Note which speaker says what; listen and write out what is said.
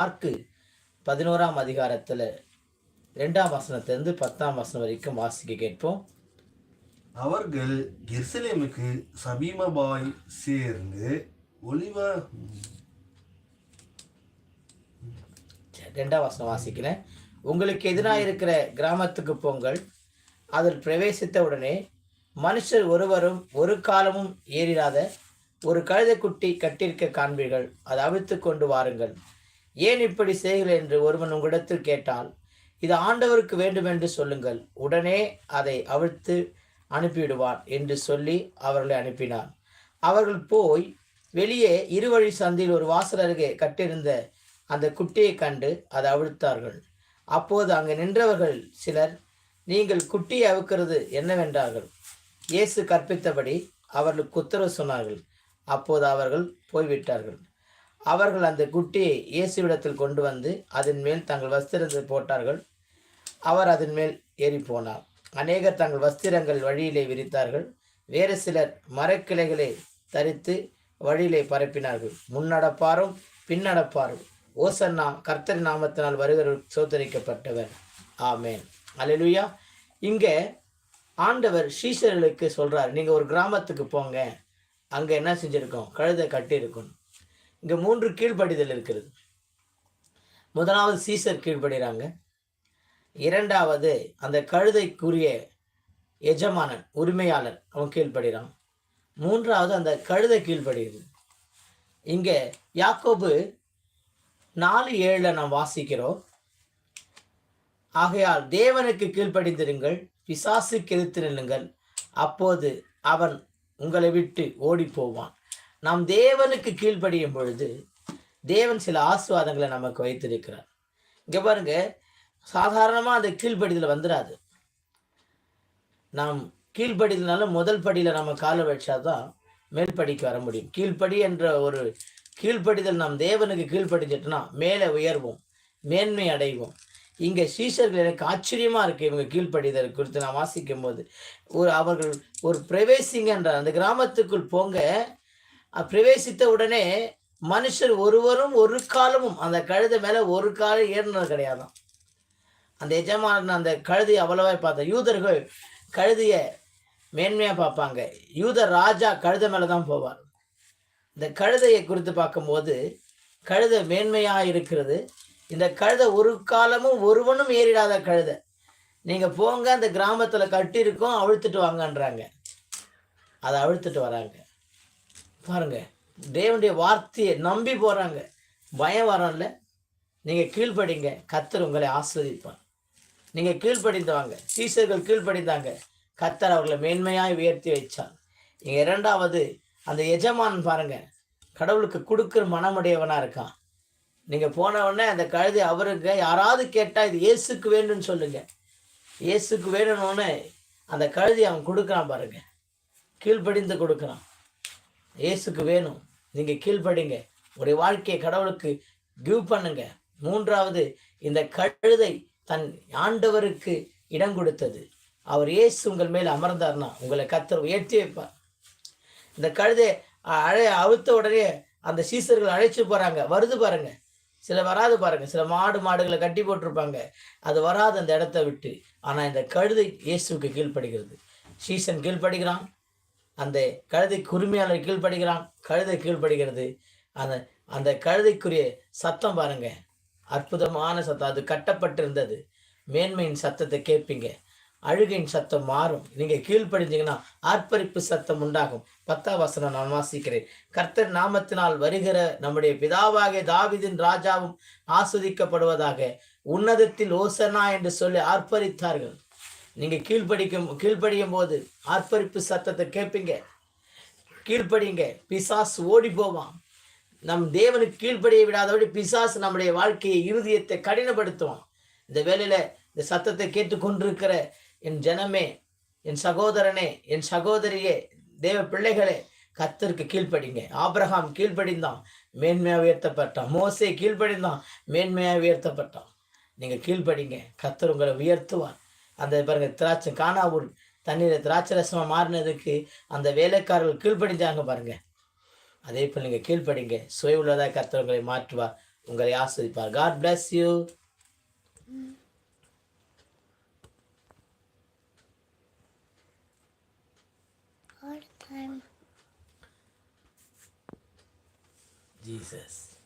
Speaker 1: Mark பதினோராம் அதிகாரத்தில் ரெண்டாம் வசனத்திலிருந்து பத்தாம் வசனம் வரைக்கும் வாசிக்க கேட்போம்.
Speaker 2: அவர்கள் எருசலேமுக்கு சமீபமாய் சேர்ந்து
Speaker 1: சரி, ரெண்டாம் வசனம் வாசிக்கிறேன். உங்களுக்கு எதிராக இருக்கிற கிராமத்துக்கு போங்கள். அதில் பிரவேசித்த உடனே மனுஷர் ஒருவரும் ஒரு காலமும் ஏறிடாத ஒரு கழுதைக்குட்டி கட்டியிருக்க காண்பீர்கள். அதை அவிழ்த்து கொண்டு வாருங்கள். ஏன் இப்படி செய்கிறேன் என்று ஒருவன் உங்களிடத்தில் கேட்டால் இது ஆண்டவருக்கு வேண்டும் என்று சொல்லுங்கள். உடனே அதை அவிழ்த்து அனுப்பிவிடுவான் என்று சொல்லி அவர்களை அனுப்பினான். அவர்கள் போய் வெளியே இருவழி சந்தில் ஒரு வாசல் அருகே கட்டிருந்த அந்த குட்டியை கண்டு அதை அவிழ்த்தார்கள். அப்போது அங்கே நின்றவர்கள் சிலர் நீங்கள் குட்டியை அவுக்கிறது என்னவென்றார்கள்? இயேசு கற்பித்தபடி அவர்களுக்கு உத்தரவு சொன்னார்கள். அப்போது அவர்கள் போய்விட்டார்கள். அவர்கள் அந்த குட்டியை இயேசுவிடத்தில் கொண்டு வந்து அதன் மேல் தங்கள் வஸ்திரத்தை போட்டார்கள். அவர் அதன் மேல் ஏறி போனார் அநேகர் தங்கள் வஸ்திரங்கள் வழியிலே விரித்தார்கள். வேறு சிலர் மரக்கிளைகளை தரித்து வழியிலே பரப்பினார்கள். முன்னடப்பாரும் பின்னடப்பாரும். ஓசன்னா கர்த்தர் நாமத்தினால் வருகிறவர் சோதரிக்கப்பட்டவர். ஆமேன். அலலுயா இங்கே ஆண்டவர் சீஷர்களுக்கு சொல்கிறார் நீங்கள் ஒரு கிராமத்துக்கு போங்க. அங்கே என்ன செஞ்சுருக்கோம்? கழுதை கட்டியிருக்கும். இங்கே மூன்று கீழ்ப்படிதல் இருக்கிறது. முதலாவது சீசர் கீழ்ப்படுகிறாங்க இரண்டாவது அந்த கழுதைக்குரிய எஜமானன் உரிமையாளர் அவன் கீழ்ப்படுகிறான் மூன்றாவது அந்த கழுதை கீழ்ப்படுகிறது. இங்கே யாக்கோபு நாலு ஏழில் நாம் வாசிக்கிறோம். ஆகையால் தேவனுக்கு கீழ்ப்படிந்திருங்கள் பிசாசு கெடுத்து நில்லுங்கள். அப்போது அவன் உங்களை விட்டு ஓடி போவான். நாம் தேவனுக்கு கீழ்ப்படியும் பொழுது தேவன் சில ஆசீர்வாதங்களை நமக்கு வைத்திருக்கிறார். இங்கே பாருங்க சாதாரணமாக அந்த கீழ்ப்படிதல் வந்துடாது நாம் கீழ்ப்படிதல்னால முதல் படியில் நம்ம காலை வச்சாதான் மேல்படிக்கு வர முடியும். கீழ்ப்படி என்ற ஒரு கீழ்ப்படிதல் நாம் தேவனுக்கு கீழ்ப்படிஞ்சிட்டோம்னா மேலே உயர்வோம் மேன்மை அடைவோம். இங்கே சீஷர்கள் எனக்கு ஆச்சரியமாக இருக்குது இவங்க கீழ்ப்படிதல் குறித்து நான் வாசிக்கும் போது ஒரு அவர்கள் ஒரு பிரவேசிங்கன்ற அந்த கிராமத்துக்குள் போங்க பிரவேசித்த உடனே மனுஷர் ஒருவரும் ஒரு காலமும் அந்த கழுதை மேலே ஒரு காலம் ஏறினது கிடையாது. அந்த எஜமான அந்த கழுதையை அவ்வளவா பார்த்த யூதர்கள் கழுதையை மேன்மையாக பார்ப்பாங்க. யூத ராஜா கழுதை மேலே தான் போவார். இந்த கழுதையை குறித்து பார்க்கும்போது கழுதை மேன்மையாக இருக்கிறது. இந்த கழுதை ஒரு காலமும் ஒருவனும் ஏறிடாத கழுதை. நீங்கள் போங்க அந்த கிராமத்தில் கட்டியிருக்கோம் அவிழ்த்துட்டு வாங்கன்றாங்க. அதை அவிழ்த்துட்டு வராங்க. பாருங்க. தேவனுடைய வார்த்தையை நம்பி போகிறாங்க பயம் வரல நீங்கள் கீழ்ப்படிங்க. கத்தர் உங்களை ஆஸ்வதிப்பார் நீங்கள் கீழ்ப்படிந்து வாங்க சீசர்கள் கீழ்ப்படிந்தாங்க. கத்தர் அவர்களை மேன்மையாக உயர்த்தி வைச்சார். இங்கே இரண்டாவது அந்த எஜமான் பாருங்க. கடவுளுக்கு கொடுக்குற மனமுடையவனாக இருக்கான். நீங்கள் போனவுடனே அந்த கழுதை அவருக்கு யாராவது கேட்டால் இது இயேசுக்கு வேணும்னு சொல்லுங்க. இயேசுக்கு வேணும்னு அந்த கழுதி அவன் கொடுக்குறான் பாருங்க. கீழ்ப்படிந்து கொடுக்குறான். இயேசுக்கு வேணும். நீங்கள் கீழ்ப்படிங்க. உடைய வாழ்க்கையை கடவுளுக்கு கிவ் பண்ணுங்க. மூன்றாவது இந்த கழுதை தன் ஆண்டவருக்கு இடம் கொடுத்தது. அவர் இயேசு உங்கள் மேல் அமர்ந்தார்னா உங்களை கத்தர் உயர்த்தி வைப்பார். இந்த கழுதை அழை அவுத்த உடனே அந்த சீசர்கள் அழைச்சி போகிறாங்க வருது பாருங்க. சில வராது பாருங்க. சில மாடு மாடுகளை கட்டி போட்டிருப்பாங்க. அது வராது அந்த இடத்த விட்டு. ஆனால் இந்த கழுதை இயேசுவுக்கு கீழ்ப்படுகிறது. சீசன் கீழ்ப்படுகிறான். அந்த கழுதைக்கு உரிமையாளர் கீழ்ப்படுகிறான். கழுதை கீழ்ப்படுகிறது. அந்த அந்த கழுதைக்குரிய சத்தம் பாருங்க. அற்புதமான சத்தம். அது கட்டப்பட்டிருந்தது. மேன்மையின் சத்தத்தை கேட்பீங்க. அழுகையின் சத்தம் மாறும். நீங்கள் கீழ்ப்படிஞ்சீங்கன்னா ஆர்ப்பரிப்பு சத்தம் உண்டாகும். பத்தாம் வசனம் நான் வாசிக்கிறேன். கர்த்தர் நாமத்தினால் வருகிற நம்முடைய பிதாவாகிய தாவிதின் ராஜாவும் ஆஸ்வதிக்கப்படுவதாக உன்னதத்தில் ஓசனா என்று சொல்லி ஆர்ப்பரித்தார்கள் நீங்க கீழ்ப்படிக்கும் கீழ்ப்படியும் போது ஆர்ப்பரிப்பு சத்தத்தை கேட்பீங்க. கீழ்ப்படிங்க பிசாஸ் ஓடி போவான். நம் தேவனுக்கு கீழ்ப்படிய விடாதபடி பிசாஸ் நம்முடைய வாழ்க்கையை இருதயத்தை கடினப்படுத்துவான். இந்த வேலையில் இந்த சத்தத்தை கேட்டுக்கொண்டிருக்கிற என் ஜனமே என் சகோதரனே என் சகோதரியே தேவ பிள்ளைகளே கத்தருக்கு கீழ்ப்படிங்க. ஆப்ரஹாம் கீழ்ப்படிந்தான். மேன்மையாக உயர்த்தப்பட்டான். மோசே கீழ்ப்படிந்தான். மேன்மையாக உயர்த்தப்பட்டான். நீங்கள் கீழ்ப்படிங்க. கத்தர் உங்களை உயர்த்துவான் அந்த பாருங்கள் திராட்சை காணாவுள் தண்ணீரை திராட்சை ரசமாக மாறினதுக்கு அந்த வேலைக்காரர்கள் கீழ்ப்படிஞ்சாங்க பாருங்கள் அதே போல் நீங்கள் கீழ்ப்படிங்க. சுய உள்ளதாக கத்தவர்களை மாற்றுவா உங்களை ஆஸ்வதிப்பார் காட் பிளஸ் யூ Jesus.